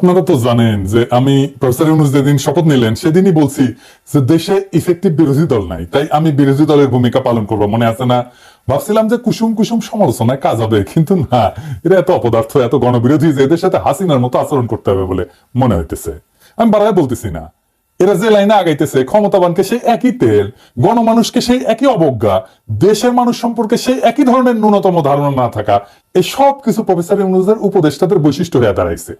আপনারা তো জানেন যে আমি প্রফেসর ইউনুস যেদিন শপথ নিলেন, সেদিনই বলছি যে দেশে ইফেক্টিভ বিরোধী দল নাই। তাই আমি বিরোধী দলের ভূমিকা পালন করব, মনে আছে না? ভাবছিলাম যে কুসুম কুসুম সমালোচনায় কাজ হবে, কিন্তু না, এরা এত অপদার্থ, এত গণবিরোধী যে এদের সাথে হাসিনার মতো আচরণ করতে হবে বলে মনে হইতেছে। আমি বারায় বলতেছি না, এরা যে লাইনে আগাইতেছে, ক্ষমতাবানকে সেই একই তেল, গণমানুষকে সেই একই অবজ্ঞা, দেশের মানুষ সম্পর্কে সেই একই ধরনের ন্যূনতম ধারণা না থাকা এই সব কিছু প্রফেসর ইউনুসের উপদেষ্টাদের বৈশিষ্ট্য হয়ে দাঁড়াইছে।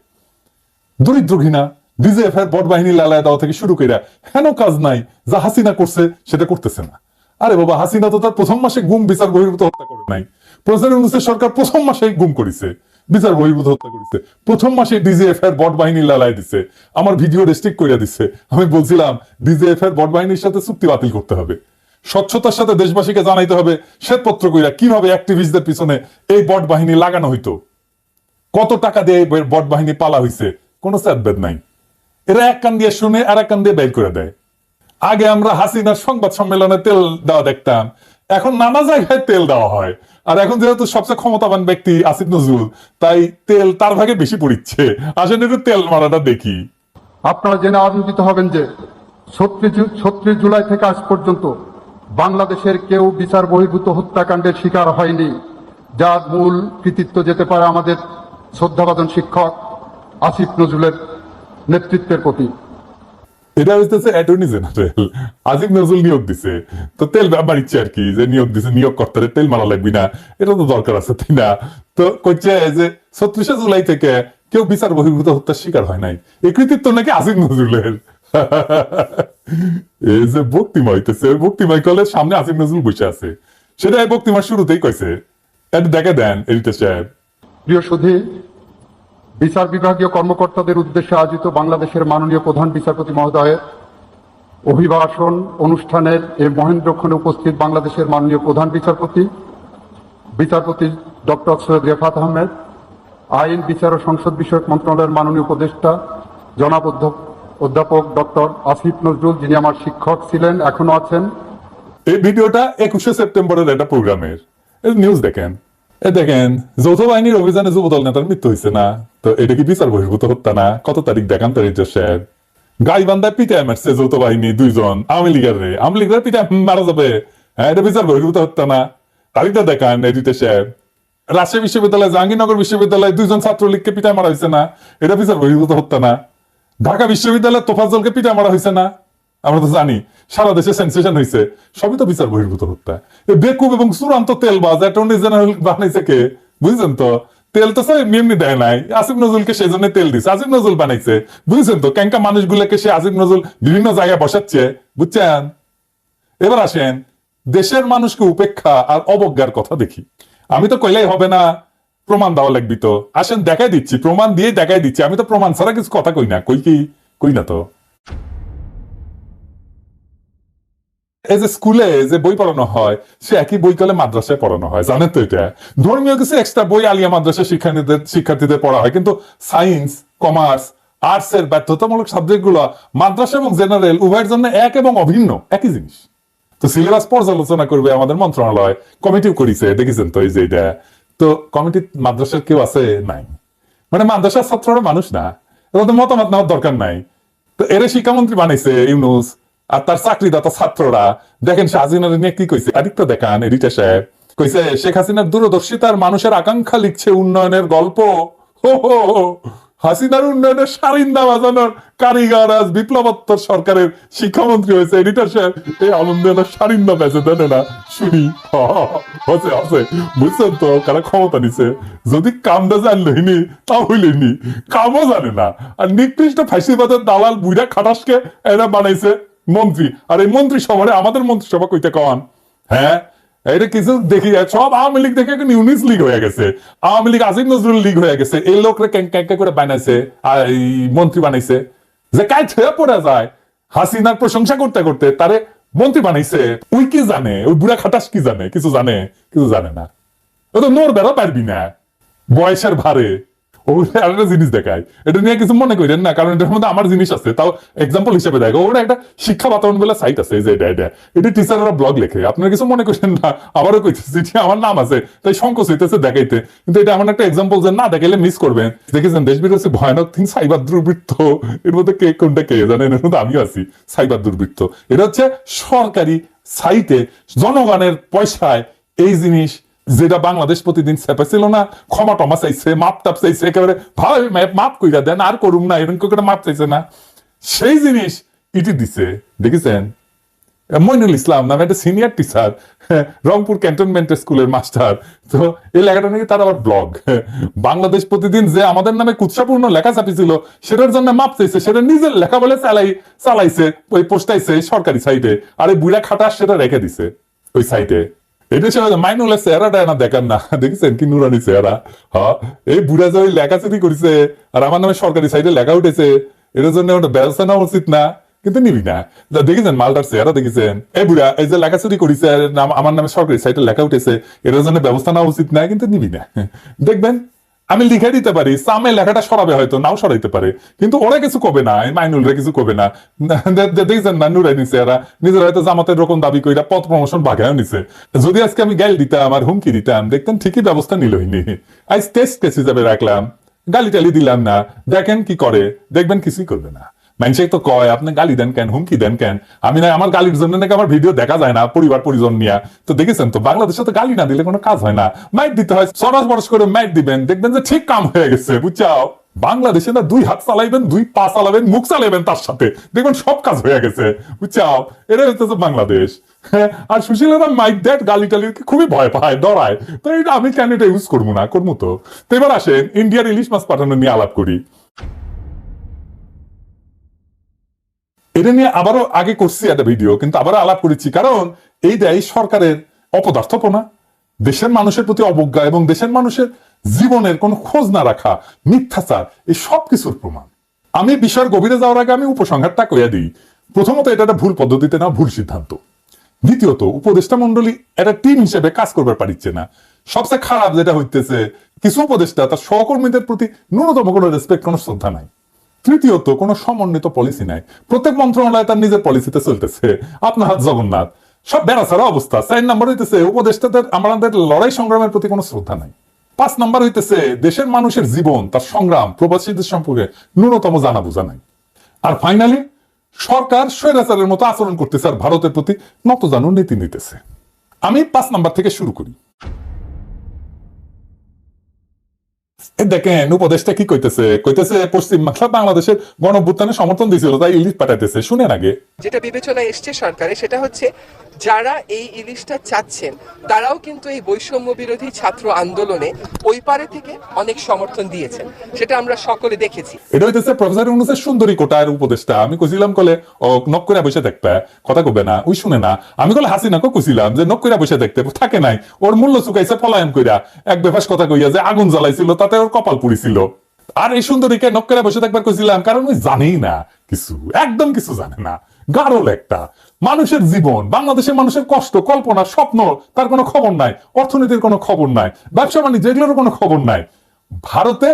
দরিদ্র ঘৃণা ডিজেএফ এর বট বাহিনী লালায় দেওয়া থেকে শুরু করে হেন কাজ নাই, যা হাসিনা করছে সেটা করতেছে না। আরে বাবা, হাসিনা তো তার প্রথম মাসে গুম বিচার বহির্ভূত হত্যা করে নাই। ইউনুসের সরকার প্রথম মাসে গুম করেছে, বিচার বহির্ভূত হত্যা করেছে। প্রথম মাসে ডিজিএফ এর বট বাহিনী লালায় দিছে, আমার ভিডিও রেস্ট্রিক্ট করে দিচ্ছে আমি বলছিলাম ডিজিএফ এর বট বাহিনীর সাথে চুক্তি বাতিল করতে হবে। স্বচ্ছতার সাথে দেশবাসীকে জানাইতে হবে, শ্বেতপত্র কইরা কীভাবে অ্যাক্টিভিস্টদের পিছনে এই বট বাহিনী লাগানো হইতো? কত টাকা দিয়ে বট বাহিনী পালা হইছে? কোনো স্যাদবেদ নাই। এরা এক কান দিয়ে শুনে আর এক কান দিয়ে বের করে দেয়। আগে আমরা হাসিনার সংবাদ সম্মেলনে তেল দেওয়া দেখতাম, এখন নানা জায়গায় তেল দেওয়া হয়। আর এখন যেহেতু সবচেয়ে ক্ষমতাবান ব্যক্তি আসিফ নজরুল, তাই তেল তার ভাগে বেশি পড়িচ্ছে। আসলে একটু তেল মারাটা দেখি। আপনারা জেনে আনন্দিত হবেন যে ছত্রিশ জুলাই থেকে আজ পর্যন্ত বাংলাদেশের কেউ বিচার বহির্ভূত হত্যাকাণ্ডের শিকার হয়নি। যার মূল কৃতিত্ব যেতে পারে আমাদের শ্রদ্ধাভাজন শিক্ষক আসিফ নজরুলের নেতৃত্বের প্রতি। এটা হইতেছে অ্যাটর্নি জেনারেল আজিম নজরুল নিয়োগ দিছে। তো তেল ব্যাপার ইচ্ছে আর কি যে নিয়োগ দিছে নিয়োগ কর্তারে তেল মারা লাগবি না। এটা তো দরকার আছে তাই না? তো যে ছত্রিশে জুলাই থেকে কেউ বিচার বহির্ভূত হত্যার শিকার হয় নাই। এই কৃতিত্ব নাকি আজিম নজরুলের। এই যে বক্তিমা হইতেছে বক্তিমাই কলের সামনে আসিফ নজরুল বসে আছে। সেটা এই বক্তিমার শুরুতেই কইছে। এটা দেখে দেন এডিটর সাহেব। প্রিয় সুধী বিচার বিভাগীয় কর্মকর্তাদের উদ্দেশ্যে আয়োজিত বাংলাদেশের মাননীয় প্রধান বিচারপতি মহোদয়ের অভিভাষণ অনুষ্ঠানের এই মহেন্দ্রক্ষণে উপস্থিত বাংলাদেশের মাননীয় প্রধান বিচারপতি বিচারপতি ডক্টর সৈয়দ রেফাত আহমেদ, আইন, বিচার ও সংসদ বিষয়ক মন্ত্রণালয়ের মাননীয় উপদেষ্টা, জনাব অধ্য- অধ্যাপক ডক্টর আসিফ নজরুল, যিনি আমার শিক্ষক ছিলেন, এখনও আছেন। এই ভিডিওটা একুশে সেপ্টেম্বরের একটা প্রোগ্রামের। নিউজ দেখেন। এ দেখেন, যৌথ বাহিনীর অভিযানে যুবদল নেতার মৃত্যু হয়েছে না। তো এটা কি বিচার বহির্ভূত হত্যা না? কত তারিখ দেখান তারিখ সাহেব গাইবান্ধায় পিটায় মারছে যৌথ বাহিনী দুইজন, আওয়ামী লীগের রে। আওয়ামী লীগের পিটায় মারা যাবে। হ্যাঁ এটা বিচার বহির্ভূত হত্যা না। তারিখটা দেখান এডিটর সাহেব রাজশাহী বিশ্ববিদ্যালয়, জাহাঙ্গীরনগর বিশ্ববিদ্যালয়, দুইজন ছাত্রলীগকে পিটায় মারা হয়েছে না। এটা বিচার বহির্ভূত হত্যা না। ঢাকা বিশ্ববিদ্যালয় তোফাজলকে পিটায় মারা হয়েছে না। আমরা তো জানি, সারা দেশে সেন্সেশন হয়েছে সবই তো বিচার বহির্ভূত হত্যা। বেকুব এবং চূড়ান্ত তেল বাজ অ্যাটর্নি জেনারেল বানাইছে কে, বুঝছেন তো? তেল তো স্যার এমনি দেয় নাই। আসিফ নজরুলকে সেই জন্য তেল দিছে। আসিফ নজরুল বানাইছে। বুঝছেন তো? ক্যাঙ্কা মানুষগুলোকে সে আসিফ নজরুল বিভিন্ন জায়গায় বসাচ্ছে। বুঝছেন? এবার আসেন, দেশের মানুষকে উপেক্ষা আর অবজ্ঞার কথা দেখি। আমি তো কইলেই হবে না, প্রমাণ দেওয়া লাগবি তো। আসেন, দেখাই দিচ্ছি। প্রমাণ দিয়ে দেখাই দিচ্ছি। আমি তো প্রমাণ ছাড়া কিছু কথা কই না। কই কি? কই না তো? এই যে স্কুলে যে বই পড়ানো হয়, সে একই বই কলে মাদ্রাসায় পড়ানো হয়, জানেন তো এটা? ধর্মীয় কিছু এক্সট্রা বই আলিয়া মাদ্রাসা শিক্ষার্থীদের শিক্ষার্থীদের পড়া হয়, কিন্তু সায়েন্স কমার্স আর্টস এর ব্যর্থতামূলক সাবজেক্টগুলো মাদ্রাসা এবং জেনারেল উভয়ের জন্য এক এবং অভিন্ন, একই জিনিস। তো সিলেবাস পর্যালোচনা করবে আমাদের মন্ত্রণালয় কমিটিও করেছে, দেখেছেন তো এই যে এটা? তো কমিটি মাদ্রাসার কেউ আছে? নাই। মানে মাদ্রাসার ছাত্ররা মানুষ না ওদের মতামত নেওয়ার দরকার নাই। তো এর শিক্ষামন্ত্রী বানাইছে, ইউনুস। আর তার চাকরিদাতা ছাত্ররা, দেখেন সে হাসিনার নিয়ে কি কইছে? আরেকটা দেখান এডিটা সাহেব কইছে, শেখ হাসিনার দূরদর্শিতার মানুষের আকাঙ্ক্ষা লিখছে উন্নয়নের গল্প। হো হো। হাসিনার উন্নয়নের সারিন্দা বাজানোর কারিগর আজ বিপ্লবোত্তর সরকারের শিক্ষামন্ত্রী হয়েছে এডিটর সাহেব এই আনন্দের সারিন্দা বেঁচে দেন না? শুনি। হচ্ছে আছে বুঝছেন তো, কারা ক্ষমতা নিছে যদি কামটা জানলইনি তা হইলেনি কামও জানে না। আর নিকৃষ্ট ফাঁসিবাদের দালাল বুড়া খাটাসকে এরা বানাইছে। মন্ত্রী। আর এই মন্ত্রী সভারে আমাদের মন্ত্রিসভা কইতে কন? হ্যাঁ? এটা কিছু দেখি সব আওয়ামী লীগ দেখে এখন ইউনিস লীগ হয়ে গেছে। আওয়ামী লীগ আসিফ নজরুল লীগ হয়ে গেছে। এই লোকরা ক্যাঙ্কা করে বানাইছে, আর এই মন্ত্রী বানাইছে। যে কাজ হয়ে পড়ে যায়, হাসিনার প্রশংসা করতে করতে তারে মন্ত্রী বানাইছে। ওই কি জানে? ওই বুড়া খাটাস কি জানে? কিছু জানে? কিছু জানে না। ও তো নোর বেড়া পারবি না। বয়সের ভারে জিনিস দেখায়। এটা নিয়ে কিছু মনে করেন না, কারণ এটার মধ্যে আমার জিনিস আছে। তাও এক্সাম্পল হিসেবে দেখো ওরা একটা শিক্ষা বাতাবরণ বলে সাইট আছে যে, এটা এটা। এটা টিচাররা ব্লগ লেখে। আপনারা কিছু মনে না, আবারও কইতেছি আমার নাম আছে, তাই সংকোচ হইতেছে দেখাইতে। কিন্তু এটা এমন একটা এক্সাম্পল যে না দেখাইলে মিস করবেন। দেখেছেন, দেশ বিরোধী ভয়ানক সাইবার দুর্বৃত্ত। এর মধ্যে কে কোনটা কে জানেন? এর মধ্যে আমিও আছি সাইবার দুর্বৃত্ত। এটা হচ্ছে সরকারি সাইটে জনগণের পয়সায় এই জিনিস যেটা বাংলাদেশ প্রতিদিন চেপেছিল না, ক্ষমা টমা চাইছে, মাপ টাপ চাইছে, একেবারে ভাই মাপ কইরা দেন, আর করুম না এরকম করে মাপ চাইছে না। সেই জিনিস ইটি দিছে, দেখেছেন? মইনুল ইসলাম নামে একটা সিনিয়র টিচার রংপুর ক্যান্টনমেন্ট স্কুলের মাস্টার তো এই লেখাটা নাকি তার আবার ব্লগ বাংলাদেশ প্রতিদিন যে আমাদের নামে কুৎসাপূর্ণ লেখা চাপিছিল সেটার জন্য মাপ চাইছে, সেটা নিজের লেখা বলে চালাই, চালাইছে, ওই পোস্টাইছে, সরকারি সাইটে আর এই বুড়া খাটাস সেটা রেখে দিছে, ওই সাইটে এটা সে মাইনুলের চেহারাটা না দেখান না। দেখছেন কি নুরানি চেহারা হ, এই বুড়া যে লেখা চিঠি করেছে, আর আমার নামে সরকারি সাইডে লেখা উঠেছে, এটার জন্য ওটা ব্যবস্থা নেওয়া উচিত না, কিন্তু নিবি না। দেখেছেন, মালটার চেহারা দেখেছেন। এই বুড়া, এই যে লেখা লেখাচুরি করেছে আমার নামে সরকারি সাইটে লেখা উঠেছে, এটার জন্য ব্যবস্থা নেওয়া উচিত না, কিন্তু নিবি না। দেখবেন আমি লিখে দিতে পারি সামে লেখাটা সরাবে হয়তো, নাও সরাইতে পারে। কিন্তু ওরা কিছু কবে না মাইনুলরা কিছু কবে না। দেখছেন না নুরাই নিছে এরা। নিজের হয়তো জামাতের রকম দাবি কইরা পথ প্রমোশন বাঘায় নিছে। যদি আজকে আমি গাইল দিতাম আর হুমকি দিতাম, দেখতেন ঠিকই ব্যবস্থা নিলইনি আজ টেস্ট কেস হিসাবে রাখলাম। গালি টালি দিলাম না। দেখেন কি করে, দেখবেন কিছুই করবে না। মানুষে তো কয় আপনি গালি দেন কেন? হুমকি দেন কেন? আমি না আমার গালির জন্য নাকি আমার ভিডিও দেখা যায় না পরিবার পরিজন নিয়ে। তো দেখেছেন তো বাংলাদেশে তো গালি না দিলে কোনো কাজ হয় না। মাইট দিতে হয় সরস বরস করে মাইট দিবেন দেখবেন যে ঠিক কাম হয়ে গেছে বুঝছাও? বাংলাদেশে না দুই হাত চালাইবেন দুই পা চালাবেন মুখ চালাইবেন তার সাথে দেখবেন সব কাজ হয়ে গেছে বুঝছাও? এটা হচ্ছে বাংলাদেশ। হ্যাঁ, আর সুশীলেরা মাইক দ্যাট গালি টালি খুবই ভয় পায় ডরায়। তো এটা আমি কেন এটা ইউজ করব না করব তো? তো এবার আসেন ইন্ডিয়ার ইলিশ মাছ পাঠানো নিয়ে আলাপ করি। এটা নিয়ে আবারও আগে করছি একটা ভিডিও কিন্তু আবারও আলাপ করেছি। কারণ এইটাই সরকারের অপদার্থপনা, দেশের মানুষের প্রতি অবজ্ঞা এবং দেশের মানুষের জীবনের কোনো খোঁজ না রাখা, মিথ্যাচার, এই সব কিছুর প্রমাণ। আমি বিষয়ের গভীরে যাওয়ার আগে আমি উপসংহারটা কইয়া দিই। প্রথমত এটা একটা ভুল পদ্ধতিতে না, ভুল সিদ্ধান্ত। দ্বিতীয়ত, উপদেষ্টা মন্ডলী একটা টিম হিসেবে কাজ করবার পারিচ্ছে না। সবচেয়ে খারাপ যেটা হইতেছে, কিছু উপদেষ্টা তার সহকর্মীদের প্রতি ন্যূনতম কোনো রেসপেক্ট কোনো শ্রদ্ধা নাই। তৃতীয়ত, কোনো সমন্বিত পলিসি নাই। প্রত্যেক মন্ত্রণালয় তার নিজের পলিসিতে চলতেছে। আপনার হাত জগন্নাথ। সব বেড়াছাড়া অবস্থা। চার নম্বর হইতেছে, উপদেষ্টাদের, আমাদের লড়াই সংগ্রামের প্রতি কোনো শ্রদ্ধা নাই। পাঁচ নম্বর হইতেছে, দেশের মানুষের জীবন, তার সংগ্রাম, প্রবাসীদের সম্পর্কে ন্যূনতম জানা বোঝা নাই। আর ফাইনালি সরকার স্বৈরাচারের মতো আচরণ করতেছে আর ভারতের প্রতি নত জানু নীতি নিতেছে। আমি পাঁচ নাম্বার থেকে শুরু করি। দেখেন উপদেশটা কি কইতেছে? কইতেছে পশ্চিম বাংলা বাংলাদেশের সমর্থন দিছিল তাই ইলিশ পাঠাইতেছে। শুনেন আগে। যেটা বিবেচনায় এসছে সরকারে সেটা হচ্ছে যারা এই ইলিশটা চাচ্ছেন তারাও কিন্তু এই বৈষম্য বিরোধী ছাত্র আন্দোলনে ওই পারে থেকে অনেক সমর্থন দিয়েছেন। সেটা আমরা সকলে দেখেছি। এটা হইতেছে প্রফেসর ইউনুসের সুন্দরী কোটার উপদেশটা। আমি কইছিলাম কলে ও নক করে বসে দেখবে। কথা কবে না। ওই শুনে না। আমি কলে হাসি না কইছিলাম যে নক করে বসে দেখতে থাকে নাই। ওর মূল্য চুকাইছে পলায়ন কইরা। এক বেফাস কথা কইয়া যে আগুন জ্বালাইছিল তাতে ওর কপাল পুড়িছিল। আর এই সুন্দরীকে নকরে বসে থাকবার কইছিলাম, কারণ ওই জানেই না কিছু, একদম কিছু জানে না। গারল একটা। মানুষের জীবন, বাংলাদেশের মানুষের কষ্ট, কল্পনা, স্বপ্ন, তার কোনো খবর নাই, অর্থনীতির কোনো খবর নাই, ব্যবসা বাণিজ্য এগুলোর কোনো খবর নাই। ভারতে